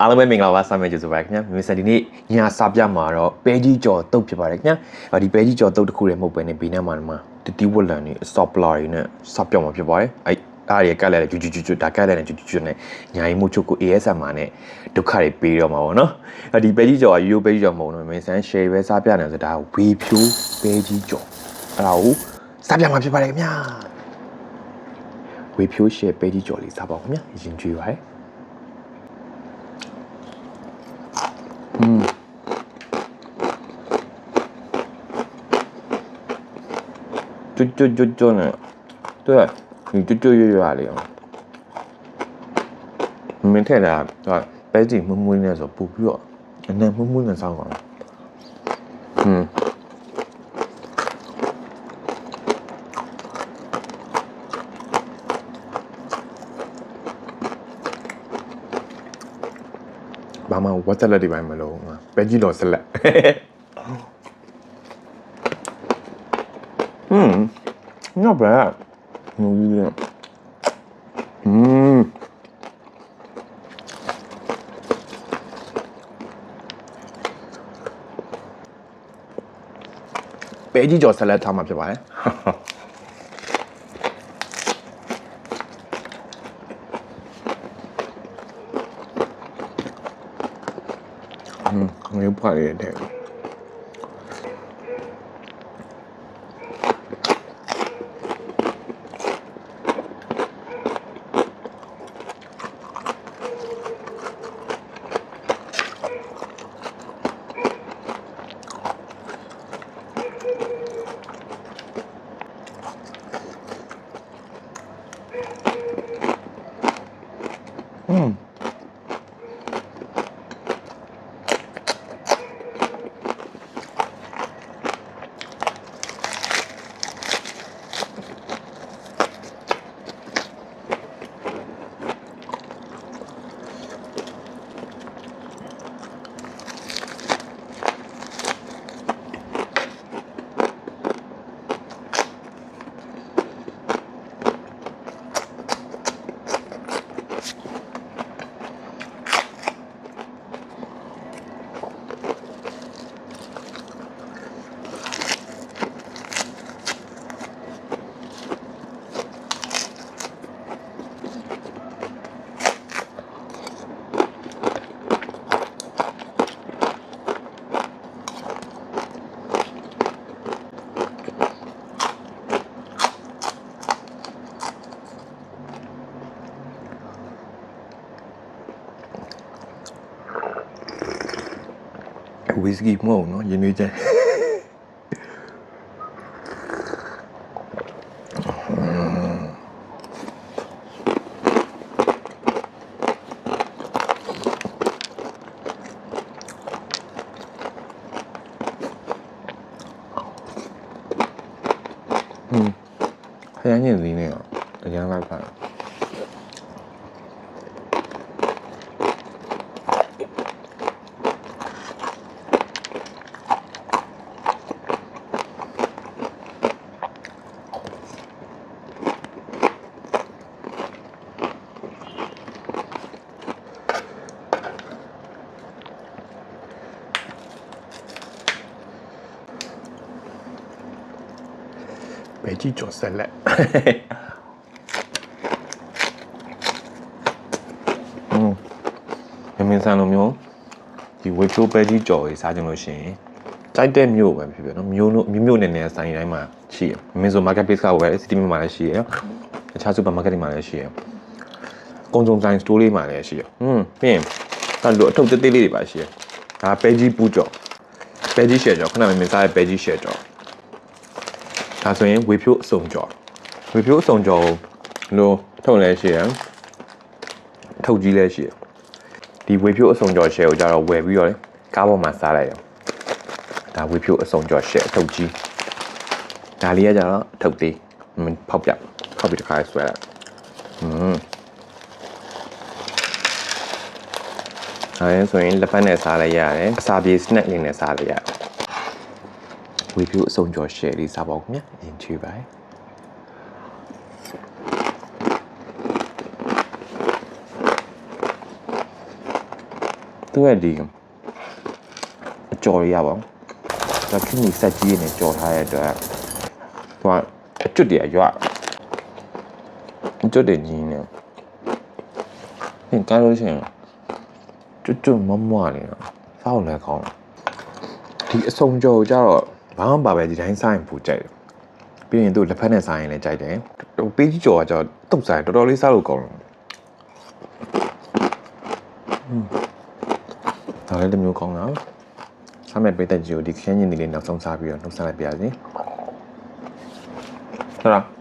အားလုံးပဲမင်္ဂလာပါဆာမဲကျေးဇူးပါခင်ဗျာမြင်စဒီနေ့ညာစာပြမှာတော့ပဲကြီးကြော်တုတ်ဖြစ်ပါတယ်ခင်ဗျာအော်ဒီပဲကြီးကြော်တုတ်တစ်ခုတည်းမဟုတ်ပဲねဘေးနားမှာဒီမှာတတိဝက်လန်နေစတော့ပလာတွေနဲ့စာပြောင်းမှာဖြစ်ပါတယ်အဲ့အားရကက်လဲလဲဂျူဂျူဂျူဂျူဒါကက်လဲလဲဂျူဂျူဂျူနဲ့ညာရီမှုချုပ်ကို ASM မှာနဲ့ဒုက္ခတွေပေးတော့မှာပေါ့နော်အဲ့ဒီပဲကြီးကြော်ကရိုးရိုးပဲကြီးကြော်မဟုတ်ဘူးမင်းဆန်း share ပဲစာပြနေဆိုဒါဝေဖြိုးပဲကြီးကြော်အဲ့ဒါကိုစာပြမှာဖြစ်ပါတယ်ခင်ဗျာဝေဖြိုး share ပဲကြီးကြော်လေးစာပါခင်ဗျာရင်ကြွေးပါတယ် ကျွတ်ကျွတ်ကျွတ်ကျွတ်နဲ့对你ကျွတ်ကျွတ်ရွရွလေးအောင်မင်းထက်တာကပဲကြည့်မွမွေးနေဆိုပူပြီးတော့အနံမွမွေးနေစောင်းပါอืมဘာမှဝတ်တက်လက်တွေပိုင်းမလို့ပဲကြည့်တော့ဆက်လက် Hmm, not bad. No, you didn't. Mmm. ။ပဲကြီးကျော်ဆက်လက်ထားမှာဖြစ်ပါတယ်။อืมငေးပွားရတဲ့ Mm. ဝီစကီမဟုတ်ဘူးเนาะရင်းနှီးချင်อืมခရမ်းညင်စီနေတော့အ ပဲကြည်ကျော်ဆက်လက်အင်းမင်းဆန်လိုမျိုးဒီဝေချိုးပဲကြည်ကျော်ရေးစားကြလို့ရှိရင်တိုက်တဲ့မြို့ပဲဖြစ်ဖြစ်နော်မြို့မြို့မြို့နယ်နယ်ဆိုင်တိုင်းမှာရှိရမင်းဆို market place ကဝယ် city မှာလည်းရှိရတခြား supermarket တွေမှာလည်းရှိရကုန်စုံဆိုင် store လေးမှာလည်းရှိရอืมပြီးရင်အဲ့လိုအထုပ်သေးသေးလေးတွေပါရှိရဒါပဲကြီးပူကြော်ပဲကြီးရှယ်ကြော်ခုနကမင်းစားတဲ့ပဲကြီးရှယ်ကြော် ဒါဆိုရင်ဝေဖြိုးအစုံကြော်ဝေဖြိုးအစုံကြော်ကိုလိုထုတ်လဲရှိရယ်ထုတ်ကြီးလဲရှိရယ်ဒီဝေဖြိုးအစုံကြော်ရှယ်ကိုကြတော့ဝယ်ပြီးတော့လေကားပေါ်မှာစားလိုက်ရအောင်ဒါဝေဖြိုးအစုံကြော်ရှယ်အထုတ်ကြီးဒါလေးကကြတော့အထုတ်သေးမင်းဖောက်ပြဖောက်ပြီးတစ်ခါဆွဲလိုက်อืมအဲဆိုရင်လက်ဖက်နဲ့စားလိုက်ရတယ်အစာပြေ snack လေးနဲ့စားလိုက်ရတယ် ဝေဖြူအစုံကျော် share လေးစားပါဦးခင်ဗျာအရင်ချေပါသူ့ရဲ့ဒီအကြော်ရရပါတော့ခင်းကြီးစက်ကြီးနဲ့ကြော်ထားရတဲ့အတွက်သူကအကျွတ်တွေအရွက်အကျွတ်တွေကြီးနေဟင်ကားလို့ရှိရင်ကျွတ်ကျွတ်မမွားနေတော့စောက်လည်းကောင်းဒီအစုံကြော်ကြတော့ ဘာမှမပါပဲဒီတိုင်းစားရင်ပူကြိုက်တယ်ပြီးရင်သူလက်ဖက်နဲ့စားရင်လည်းကြိုက်တယ်ဟိုပေးကြီးကြော်ကကြောတုတ်စားရင်တော်တော်လေးစားလို့ကောင်းတယ်ဒါလည်းတစ်မျိုးကောင်းတာဆမ်းမဲ့ပိတ်သက်ကြီးကိုဒီခင်းညင်းဒီလေးနောက်ဆုံးစားပြီးတော့နှုတ်ဆက်လိုက်ပါရစေဟုတ်လား